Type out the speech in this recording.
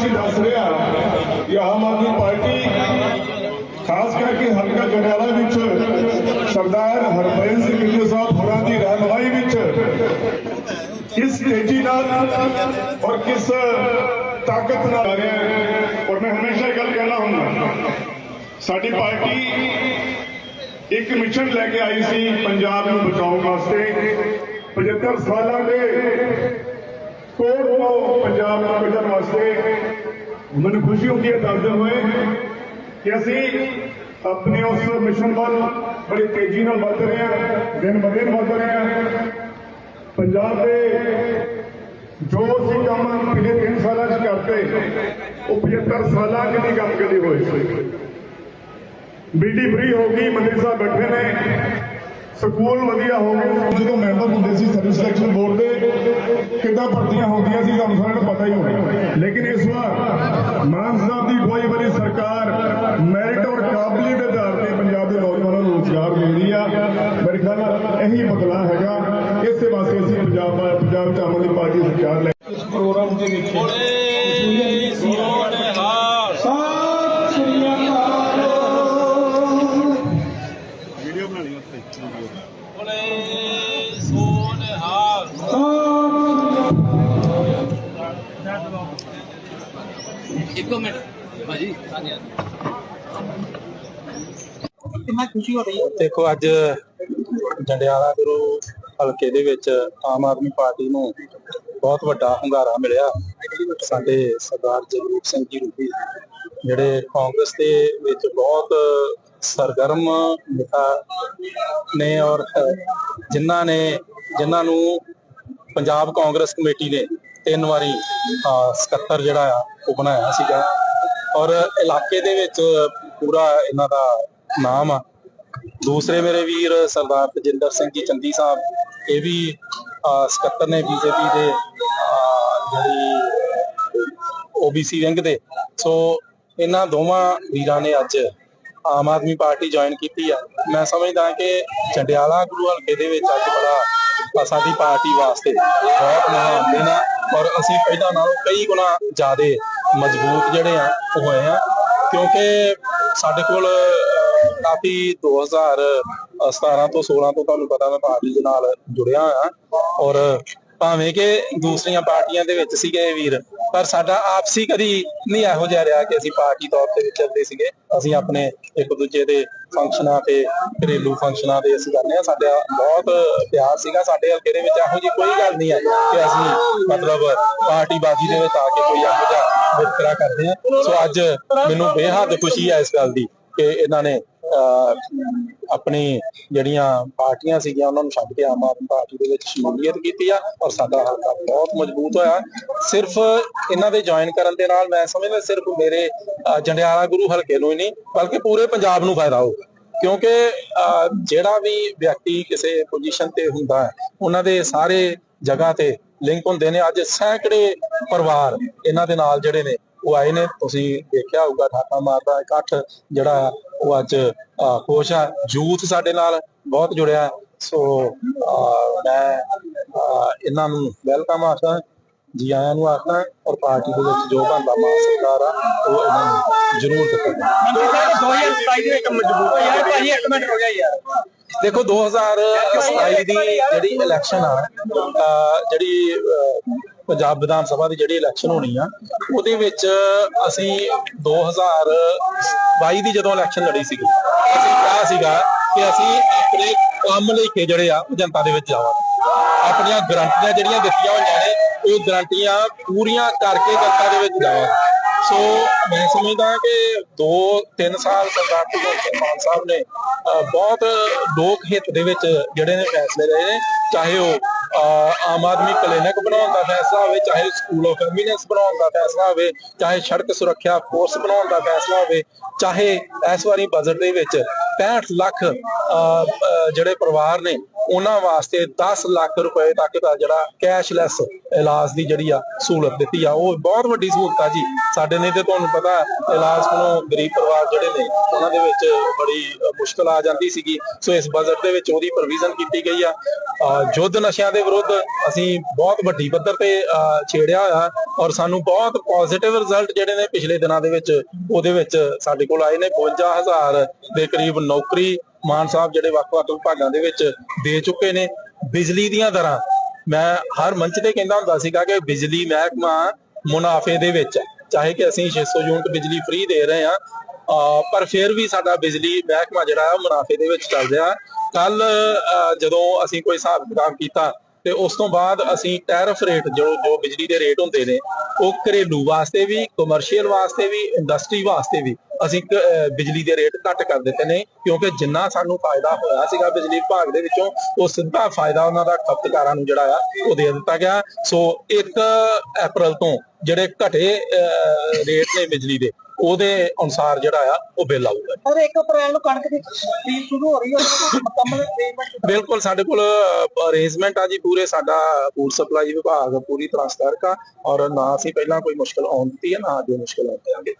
ਵਿੱਚ ਦੱਸ ਰਿਹਾ। ਕਿ ਆਮ ਆਦਮੀ ਪਾਰਟੀ, ਖਾਸ ਕਰਕੇ ਹਲਕਾ ਜੰਡਿਆਲਾ ਵਿੱਚ, ਸਰਦਾਰ ਹਰਭਜਨ ਸਿੰਘ ਗਿੱਲ ਸਾਹਿਬ ਹੋਰਾਂ ਦੀ ਰਹਿਨੁਮਾਈ ਵਿੱਚ, ਕਿਸ ਤੇਜ਼ੀ ਨਾਲ ਔਰ ਕਿਸ ਤਾਕਤ ਨਾਲ ਆ ਰਿਹਾ ਔਰ ਮੈਂ ਹਮੇਸ਼ਾ ਇਹ ਗੱਲ ਕਹਿਣਾ ਹੁੰਦਾ। ਸਾਡੀ ਪਾਰਟੀ ਇੱਕ ਮਿਸ਼ਨ ਲੈ ਕੇ ਆਈ ਸੀ, ਪੰਜਾਬ ਨੂੰ ਬਚਾਉਣ ਵਾਸਤੇ। 75 ਸਾਲਾਂ ਦੇ ਕੋੜ ਤੋਂ ਪੰਜਾਬ ਨੂੰ ਕੱਢਣ ਵਾਸਤੇ ਮੈਨੂੰ ਖੁਸ਼ੀ ਹੁੰਦੀ ਹੈ ਦੱਸਦੇ ਹੋਏ ਕਿ ਅਸੀਂ ਆਪਣੇ ਉਸ ਮਿਸ਼ਨ ਵੱਲ ਬੜੀ ਤੇਜ਼ੀ ਨਾਲ ਵੱਧ ਰਹੇ ਹਾਂ, ਦਿਨ ਬ ਦਿਨ ਵੱਧ ਰਹੇ ਹਾਂ। ਪੰਜਾਬ ਦੇ ਜੋ ਅਸੀਂ ਕੰਮ ਪਿਛਲੇ 3 ਸਾਲਾਂ 'ਚ ਕਰਦੇ ਉਹ 75 ਸਾਲਾਂ 'ਚ ਨਹੀਂ ਕੰਮ ਕਦੇ ਹੋਏ ਸੀ। ਬਿਜਲੀ ਫ੍ਰੀ ਹੋ ਗਈ ਮੰਤਰੀ ਸਾਹਿਬ ਬੈਠੇ ਨੇ। ਸਕੂਲ ਵਧੀਆ ਹੋ ਗਏ। ਜਦੋਂ ਮੈਂਬਰ ਹੁੰਦੇ ਸੀ ਸਰਵਿਸ ਸਿਲੈਕਸ਼ਨ ਬੋਰਡ ਦੇ ਕਿੱਦਾਂ ਭਰਤੀਆਂ ਹੁੰਦੀਆਂ ਸੀ ਤੁਹਾਨੂੰ ਸਾਰਿਆਂ ਨੂੰ ਪਤਾ ਹੀ ਹੋਣਾ। ਲੇਕਿਨ ਇਸ ਵਾਰ ਮਾਨ ਸਾਹਿਬ ਦੀ ਅਗਵਾਈ ਵਾਲੀ ਸਰਕਾਰ ਮੈਰਿਟ ਔਰ ਕਾਬਲੀਅਤ ਦੇ ਆਧਾਰ ਤੇ ਪੰਜਾਬ ਦੇ ਨੌਜਵਾਨਾਂ ਨੂੰ ਰੋਜ਼ਗਾਰ ਦੇ ਰਹੀ ਆ। ਮੇਰੇ ਖਿਆਲ ਨਾਲ ਇਹੀ ਬਦਲਾਅ ਹੈਗਾ। ਇਸੇ ਵਾਸਤੇ ਅਸੀਂ ਪੰਜਾਬ ਪੰਜਾਬ ਚ ਆਮ ਆਦਮੀ ਪਾਰਟੀ ਸਰਕਾਰ ਲੈ ਇਸ ਪ੍ਰੋਗਰਾਮ ਦੇ ਵਿੱਚ ਇੱਕੋ ਮਿੰਟ। ਭਾਜੀ, ਹਾਂਜੀ ਕਿੰਨਾ ਖੁਸ਼ੀ ਹੋ ਰਹੀ ਹੈ? ਦੇਖੋ, ਅੱਜ ਜੰਡਿਆਲਾ ਗੁਰੂ ਹਲਕੇ ਦੇ ਵਿੱਚ ਆਮ ਆਦਮੀ ਪਾਰਟੀ ਨੂੰ ਬਹੁਤ ਵੱਡਾ ਹੁੰਗਾਰਾ ਮਿਲਿਆ। ਸਾਡੇ ਸਰਦਾਰ ਜਗਰੂਪ ਸਿੰਘ ਜੀ ਰੂਪੀ ਜਿਹੜੇ ਕਾਂਗਰਸ ਦੇ ਵਿੱਚ ਬਹੁਤ ਸਰਗਰਮ ਨੇਤਾ ਨੇ ਔਰ ਜਿਨ੍ਹਾਂ ਨੇ, ਜਿਨ੍ਹਾਂ ਨੂੰ ਪੰਜਾਬ ਕਾਂਗਰਸ ਕਮੇਟੀ ਨੇ ਤਿੰਨ ਵਾਰੀ ਸਕੱਤਰ ਜਿਹੜਾ ਆ ਉਹ ਬਣਾਇਆ ਸੀਗਾ। ਔਰ ਇਲਾਕੇ ਦੇ ਵਿੱਚ ਪੂਰਾ ਇਹਨਾਂ ਦਾ ਨਾਮ ਆ। ਦੂਸਰੇ ਮੇਰੇ ਵੀਰ ਸਰਦਾਰ ਤਜਿੰਦਰ ਸਿੰਘ ਜੀ ਚੰਦੀ ਸਾਹਿਬ ਇਹ ਵੀ ਅਹ, ਸਕੱਤਰ ਨੇ ਬੀਜੇਪੀ ਦੇ ਅਹ, ਜਿਹੜੀ ਓਬੀਸੀ ਵਿੰਗ ਦੇ। ਸੋ ਇਹਨਾਂ ਦੋਵਾਂ ਵੀਰਾਂ ਨੇ ਅੱਜ ਆਮ ਆਦਮੀ ਪਾਰਟੀ ਜੁਆਇਨ ਕੀਤੀ ਆ। ਮੈਂ ਸਮਝਦਾ ਕਿ ਚੰਡਿਆਲਾ ਗੁਰੂ ਹਲਕੇ ਦੇ ਵਿੱਚ ਅੱਜ ਬੜਾ ਸਾਡੀ ਪਾਰਟੀ ਵਾਸਤੇ ਬਹੁਤ ਮਹਾਨ ਦਿਨ ਆ। ਔਰ ਅਸੀਂ ਪਹਿਲਾਂ ਨਾਲੋਂ ਕਈ ਗੁਣਾ ਜ਼ਿਆਦਾ ਮਜ਼ਬੂਤ ਜਿਹੜੇ ਆ ਉਹ ਹੋਏ ਆ। ਕਿਉਂਕਿ ਸਾਡੇ ਕੋਲ ਅ, ਕਾਫੀ 2017 ਤੋਂ 16 ਤੋਂ ਤੁਹਾਨੂੰ ਪਤਾ ਮੈਂ ਪਾਰਟੀ ਦੇ ਨਾਲ ਜੁੜਿਆ ਹੋਇਆ। ਔਰ ਭਾਵੇਂ ਕਿ ਦੂਸਰੀਆਂ ਪਾਰਟੀਆਂ ਦੇ ਵਿੱਚ ਸੀਗੇ ਵੀਰ, ਪਰ ਸਾਡਾ ਆਪਸੀ ਕਦੀ ਨਹੀਂ ਇਹੋ ਜਿਹਾ ਰਿਹਾ ਕਿ ਅਸੀਂ ਪਾਰਟੀ ਤੌਰ ਤੇ ਵਿਚਰਦੇ ਸੀਗੇ। ਅਸੀਂ ਆਪਣੇ ਇੱਕ ਦੂਜੇ ਦੇ ਫੰਕਸ਼ਨਾਂ ਤੇ, ਘਰੇਲੂ ਫੰਕਸ਼ਨਾਂ ਤੇ ਅਸੀਂ ਜਾਂਦੇ ਆ ਸਾਡਾ ਬਹੁਤ ਪਿਆਰ ਸੀਗਾ। ਸਾਡੇ ਹਲਕੇ ਦੇ ਵਿੱਚ ਇਹੋ ਜਿਹੀ ਕੋਈ ਗੱਲ ਨਹੀਂ ਹੈ ਕਿ ਅਸੀਂ ਮਤਲਬ ਪਾਰਟੀ ਬਾਜੀ ਦੇ ਵਿੱਚ ਆ ਕੇ ਕੋਈ ਇਹੋ ਜਿਹਾ ਵਿਤਕਰਾ ਕਰਦੇ ਆ ਸੋ ਅੱਜ ਮੈਨੂੰ ਬੇਹੱਦ ਖੁਸ਼ੀ ਹੈ ਇਸ ਗੱਲ ਦੀ ਕਿ ਇਹਨਾਂ ਨੇ ਆਪਣੀ ਜਿਹੜੀਆਂ ਪਾਰਟੀਆਂ ਸੀਗੀਆਂ ਉਹਨਾਂ ਨੂੰ ਛੱਡ ਕੇ ਆਮ ਆਦਮੀ ਪਾਰਟੀ ਦੇ ਵਿੱਚ ਸ਼ਮੂਲੀਅਤ ਕੀਤੀ ਆ ਔਰ ਸਾਡਾ ਹਲਕਾ ਬਹੁਤ ਮਜ਼ਬੂਤ ਹੋਇਆ। ਸਿਰਫ ਇਹਨਾਂ ਦੇ ਜੁਆਇਨ ਕਰਨ ਦੇ ਨਾਲ ਮੈਂ ਸਮਝਦਾ ਸਿਰਫ ਮੇਰੇ ਜੰਡਿਆਲਾ ਗੁਰੂ ਹਲਕੇ ਨੂੰ ਹੀ ਨਹੀਂ ਬਲਕਿ ਪੂਰੇ ਪੰਜਾਬ ਨੂੰ ਫਾਇਦਾ ਹੋਊ ਕਿਉਂਕਿ ਅਹ, ਜਿਹੜਾ ਵੀ ਵਿਅਕਤੀ ਕਿਸੇ ਪੋਜੀਸ਼ਨ ਤੇ ਹੁੰਦਾ ਹੈ ਉਹਨਾਂ ਦੇ ਸਾਰੇ ਜਗ੍ਹਾ ਤੇ ਲਿੰਕ ਹੁੰਦੇ ਨੇ। ਅੱਜ ਸੈਂਕੜੇ ਪਰਿਵਾਰ ਇਹਨਾਂ ਦੇ ਨਾਲ ਜਿਹੜੇ ਨੇ ਉਹ ਆਏ ਨੇ। ਤੁਸੀਂ ਦੇਖਿਆ ਹੋਊਗਾ ਠਾਕਾ ਮਾਰਦਾ ਇਕੱਠ ਜਿਹੜਾ ਉਹ ਅੱਜ ਖੁਸ਼ ਆ ਯੂਥ ਸਾਡੇ ਨਾਲ ਬਹੁਤ ਜੁੜਿਆ। ਸੋ ਮੈਂ ਇਹਨਾਂ ਨੂੰ ਵੈਲਕਮ ਆਖਦਾ ਜੀ ਆਇਆਂ ਨੂੰ ਆਖਦਾ ਔਰ ਪਾਰਟੀ ਦੇ ਵਿੱਚ ਜੋ ਬਣਦਾ ਮਾਨ ਸਰਕਾਰ ਆ, ਉਹ ਇਹਨਾਂ ਨੂੰ ਜ਼ਰੂਰ ਦਿੱਤਾ ਮੰਤਰੀ ਸਾਹਿਬ 2027 ਦੇ ਵਿੱਚ ਮਜ਼ਬੂਤ ਯਾਰ ਭਾਜੀ, ਇੱਕ ਮਿੰਟ ਹੋ ਗਿਆ ਯਾਰ। ਦੇਖੋ 2027 ਦੀ ਜਿਹੜੀ ਇਲੈਕਸ਼ਨ ਆ ਜਿਹੜੀ ਪੰਜਾਬ ਵਿਧਾਨ ਸਭਾ ਦੀ ਜਿਹੜੀ ਇਲੈਕਸ਼ਨ ਹੋਣੀ ਆ ਉਹਦੇ ਵਿੱਚ ਅਸੀਂ 2022 ਦੀ ਜਦੋਂ ਇਲੈਕਸ਼ਨ ਲੜੀ ਸੀਗੀ ਅਸੀਂ ਕਿਹਾ ਸੀਗਾ ਕਿ ਅਸੀਂ ਆਪਣੇ ਕੰਮ ਲੈ ਕੇ ਜਿਹੜੇ ਆ ਉਹ ਜਨਤਾ ਦੇ ਵਿੱਚ ਜਾਵਾਂਗੇ। ਆਪਣੀਆਂ ਗਰੰਟੀਆਂ ਜਿਹੜੀਆਂ ਦਿੱਤੀਆਂ ਹੋਈਆਂ ਨੇ ਉਹ ਗਰੰਟੀਆਂ ਪੂਰੀਆਂ ਕਰਕੇ ਜਨਤਾ ਦੇ ਵਿੱਚ ਜਾਵਾਂਗੇ। ਸੋ ਮੈਂ ਸਮਝਦਾ ਕਿ 2-3 ਸਾਲ ਸਰਦਾਰ ਭਗਵੰਤ ਮਾਨ ਸਾਹਿਬ ਨੇ ਬਹੁਤ ਲੋਕ ਹਿੱਤ ਦੇ ਵਿੱਚ ਜਿਹੜੇ ਨੇ ਫੈਸਲੇ ਲਏ ਨੇ, ਚਾਹੇ ਉਹ ਆਮ ਆਦਮੀ ਕਲੀਨਿਕ ਬਣਾਉਣ ਦਾ ਫੈਸਲਾ ਹੋਵੇ, ਚਾਹੇ ਸਕੂਲ ਆਫ ਐਮੀਨੈਂਸ ਬਣਾਉਣ ਦਾ ਫੈਸਲਾ ਹੋਵੇ, ਚਾਹੇ ਸੜਕ ਸੁਰੱਖਿਆ ਫੋਰਸ ਬਣਾਉਣ ਦਾ ਫੈਸਲਾ ਹੋਵੇ, ਚਾਹੇ ਇਸ ਵਾਰੀ ਬਜਟ ਦੇ ਵਿੱਚ 65 ਲੱਖ ਜਿਹੜੇ ਪਰਿਵਾਰ ਨੇ ਉਹਨਾਂ ਵਾਸਤੇ 10 ਲੱਖ ਰੁਪਏ ਤੱਕ ਦਾ ਜਿਹੜਾ ਕੈਸ਼ਲੈਸ ਇਲਾਜ ਦੀ ਜਿਹੜੀ ਆ ਸਹੂਲਤ ਦਿੱਤੀ ਆ। ਉਹ ਬਹੁਤ ਵੱਡੀ ਸਹੂਲਤ ਆ ਜੀ। ਸਾਡੇ ਨੇ ਤੇ ਤੁਹਾਨੂੰ ਪਤਾ ਇਲਾਜ ਕੋਲੋਂ ਗਰੀਬ ਪਰਿਵਾਰ ਜਿਹੜੇ ਨੇ ਉਹਨਾਂ ਦੇ ਵਿੱਚ ਬੜੀ ਮੁਸ਼ਕਲ ਆ ਜਾਂਦੀ ਸੀਗੀ। ਸੋ ਇਸ ਬਜਟ ਦੇ ਵਿੱਚ ਉਹਦੀ ਪ੍ਰੋਵੀਜ਼ਨ ਕੀਤੀ ਗਈ ਆ। ਅ, ਯੁੱਧ ਨਸ਼ਿਆਂ ਦੇ ਵਿਰੁੱਧ ਅਸੀਂ ਬਹੁਤ ਵੱਡੀ ਪੱਧਰ ਤੇ ਛੇੜਿਆ ਹੋਇਆ ਔਰ ਸਾਨੂੰ ਬਹੁਤ ਪੋਜ਼ਿਟਿਵ ਰਿਜ਼ਲਟ ਜਿਹੜੇ ਨੇ ਪਿਛਲੇ ਦਿਨਾਂ ਦੇ ਵਿੱਚ ਉਹਦੇ ਵਿੱਚ ਸਾਡੇ ਕੋਲ ਆਏ ਨੇ। 52000 ਦੇ ਕਰੀਬ ਨੌਕਰੀ ਮਾਨ ਸਾਹਿਬ ਜਿਹੜੇ ਵੱਖ-ਵੱਖ ਵਿਭਾਗਾਂ ਦੇ ਵਿੱਚ ਦੇ ਚੁੱਕੇ ਨੇ ਬਿਜਲੀ ਦੀਆਂ ਦਰਾਂ। ਮੈਂ ਹਰ ਮੰਚ ਤੇ ਕਹਿੰਦਾ ਹੁੰਦਾ ਸੀਗਾ ਕਿ ਬਿਜਲੀ ਮਹਿਕਮਾ ਮੁਨਾਫੇ ਦੇ ਵਿੱਚ ਚਾਹੇ ਕਿ ਅਸੀਂ 600 ਯੂਨਿਟ ਬਿਜਲੀ ਫ੍ਰੀ ਦੇ ਰਹੇ ਹਾਂ ਪਰ ਫਿਰ ਵੀ ਸਾਡਾ ਬਿਜਲੀ ਮਹਿਕਮਾ ਜਿਹੜਾ ਮੁਨਾਫੇ ਦੇ ਵਿੱਚ ਚੱਲ ਰਿਹਾ। ਕੱਲ ਜਦੋਂ ਅਸੀਂ ਕੋਈ ਹਿਸਾਬ ਕਿਤਾਬ ਕੀਤਾ ਤੇ ਉਸ ਤੋਂ ਬਾਅਦ ਅਸੀਂ ਟੈਰਿਫ ਰੇਟ ਜੋ ਜੋ ਬਿਜਲੀ ਦੇ ਰੇਟ ਹੁੰਦੇ ਨੇ, ਉਹ ਘਰੇਲੂ ਵਾਸਤੇ ਵੀ ਕਮਰਸ਼ੀਅਲ ਵਾਸਤੇ ਵੀ ਇੰਡਸਟਰੀ ਵਾਸਤੇ ਵੀ ਅਸੀਂ ਬਿਜਲੀ ਦੇ ਰੇਟ ਘੱਟ ਕਰ ਦਿੱਤੇ ਨੇ ਕਿਉਂਕਿ ਜਿੰਨਾ ਸਾਨੂੰ ਫਾਇਦਾ ਹੋਇਆ ਸੀਗਾ ਬਿਜਲੀ ਵਿਭਾਗ ਦੇ ਵਿੱਚੋਂ ਉਹ ਸਿੱਧਾ ਫਾਇਦਾ ਉਹਨਾਂ ਦਾ ਖਪਤਕਾਰਾਂ ਨੂੰ ਜਿਹੜਾ ਆ ਉਹ ਦੇ ਦਿੱਤਾ ਗਿਆ। ਸੋ 1 ਅਪ੍ਰੈਲ ਤੋਂ ਜਿਹੜੇ ਘਟੇ ਰੇਟ ਨੇ ਬਿਜਲੀ ਦੇ ਉਹਦੇ ਅਨੁਸਾਰ ਜਿਹੜਾ ਆ ਉਹ ਬਿੱਲ ਆਊਗਾ। ਔਰ 1 ਅਪ੍ਰੈਲ ਨੂੰ ਕਣਕ ਦੀ ਖਰੀਦ ਸ਼ੁਰੂ ਹੋ ਰਹੀ ਹੈ ਮੁਕੰਮਲ ਪੇਮੈਂਟ ਬਿਲਕੁਲ ਸਾਡੇ ਕੋਲ ਅਰੇਂਜਮੈਂਟ ਆ ਜੀ ਪੂਰੇ ਸਾਡਾ ਫੂਡ ਸਪਲਾਈ ਵਿਭਾਗ ਪੂਰੀ ਤਰ੍ਹਾਂ ਸਤਰਕ ਆ ਔਰ ਨਾ ਅਸੀਂ ਪਹਿਲਾਂ ਕੋਈ ਮੁਸ਼ਕਲ ਆਉਣ ਦਿੱਤੀ ਹੈ ਨਾ ਅੱਗੇ ਮੁਸ਼ਕਲ ਆਉਣ ਦਿਆਂਗੇ।